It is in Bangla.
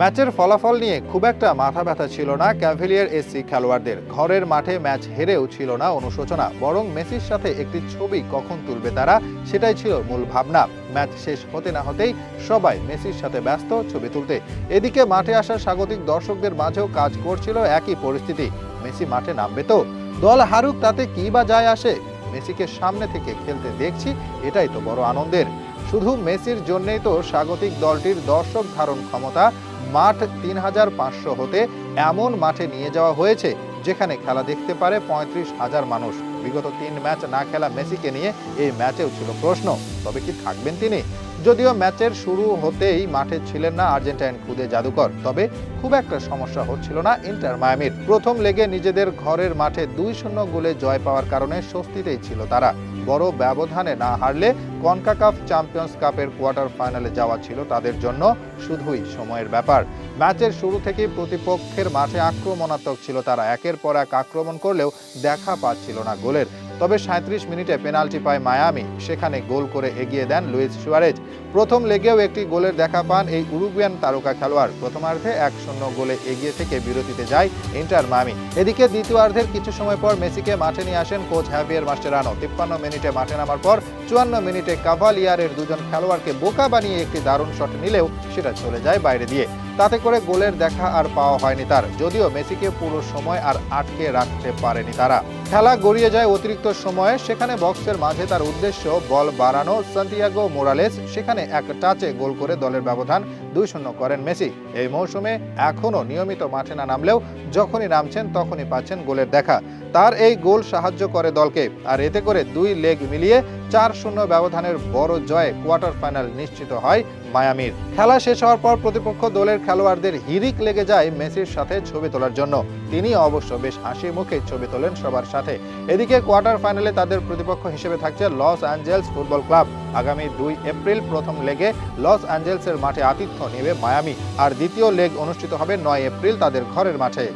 ম্যাচের ফলাফল নিয়ে খুব একটা মাথা ব্যথা ছিল না ক্যাভিলিয়ার এসসি খেলোয়াড়দের। ঘরের মাঠে ম্যাচ হেরেও ছিল না অনুশোচনা, বরং মেসির সাথে একটি ছবি কখন তুলবে তারা, সেটাই ছিল মূল ভাবনা। ম্যাচ শেষ হতে না হতেই সবাই মেসির সাথে ব্যস্ত ছবি তুলতে। এদিকে মাঠে আসা স্বাগতিক দর্শকদের মাঝেও কাজ করছিল একই পরিস্থিতি। মেসি মাঠে নামবে তো? দল হারুক, তাতে কি বা যায় আসে? মেসিকে সামনে থেকে খেলতে দেখছি, এটাই তো বড় আনন্দের। শুধু মেসির জন্যই তো স্বাগতিক দলটির দর্শক ধারণ ক্ষমতা মাঠ তিন হাজার পাঁচশো হতে এমন মাঠে নিয়ে যাওয়া হয়েছে যেখানে খেলা দেখতে পারে পঁয়ত্রিশ হাজার মানুষ। বিগত তিন ম্যাচ না খেলা মেসিকে নিয়ে এই ম্যাচেও ছিল প্রশ্ন। তবে কি থাকবেন তিনি? যদিও ম্যাচের শুরু হতেই মাঠে ছিলেন না আর্জেন্টাইন খুদে জাদুকর, তবে খুব একটা সমস্যা হচ্ছিল না ইন্টার মায়ামির। প্রথম লেগে নিজেদের ঘরের মাঠে দুই শূন্য গোলে জয় পাওয়ার কারণে স্বস্তিতেই ছিল তারা। বড় ব্যবধানে না হারলে কনকাকাফ চ্যাম্পিয়ন্স কাপের কোয়ার্টার ফাইনালে যাওয়া ছিল তাদের জন্য শুধুই সময়ের ব্যাপার। ম্যাচের শুরু থেকেই প্রতিপক্ষের মাঠে আক্রমণাত্মক ছিল তারা। একের পর এক আক্রমণ করলেও দেখা পাচ্ছিল না গোলের। তবে সাঁত্রিশ মিনিটে পেনাল্টি পায় মায়ামি। সেখানে গোল করে এগিয়ে দেন লুইস সুয়ারেজ। প্রথম লেগেও একটি গোলের দেখা পান এই উরুগুয়ান তারকা খেলোয়াড়। প্রথমার্ধে এক শূন্য গোলে এগিয়ে থেকে বিরতিতে যায় ইন্টার মায়ামি। এদিকে দ্বিতীয়ার্ধের কিছু সময় পর মেসিকে মাঠে নিয়ে আসেন কোচ হ্যাভিয়ার মাস্টেরানো। তিপ্পান্ন মিনিটে মাঠে নামার পর চুয়ান্ন মিনিটে কাভালিয়ারের দুজন খেলোয়াড়কে বোকা বানিয়ে একটি দারুণ শট নিলেও সেটা চলে যায় বাইরে দিয়ে। তাতে করে গোলের দেখা আর পাওয়া হয়নি তার। যদিও মেসিকে পুরো সময় আর আটকে রাখতে পারেনি তারা। খেলা গড়িয়ে যায় অতিরিক্ত সময়ে, সেখানে বক্সের মাঝে তার উদ্দেশ্য বল বাড়ানো। সান্তিয়াগো মোরালেস সেখানে এক টাচে গোল করে দলের ব্যবধান দুই শূন্য করেন মেসি। এই মৌসুমে এখনও নিয়মিত মাঠে না নামলেও যখনই নামছেন তখনই পাচ্ছেন গোলের দেখা। তার এই গোল সাহায্য করে দলকে, আর এতে করে দুই লেগ মিলিয়ে চার শূন্য ব্যবধানের বড় জয়ে কোয়ার্টার ফাইনাল নিশ্চিত হয় মায়ামির। খেলা শেষ হওয়ার পর প্রতিপক্ষ দলের খেলোয়াড়দের হিরিক লেগে যায় মেসির সাথে ছবি তোলার জন্য। তিনি অবশ্য বেশ হাসি মুখে ছবি তোলেন সবার সাথে। এদিকে কোয়ার্টার ফাইনালে তাদের প্রতিপক্ষ হিসেবে থাকছে লস অ্যাঞ্জেলস ফুটবল ক্লাব। আগামী দুই এপ্রিল প্রথম লেগে লস অ্যাঞ্জেলসের মাঠে আতিথ্য নেবে মায়ামি। আর দ্বিতীয় লেগ অনুষ্ঠিত হবে নয় এপ্রিল তাদের ঘরের মাঠে।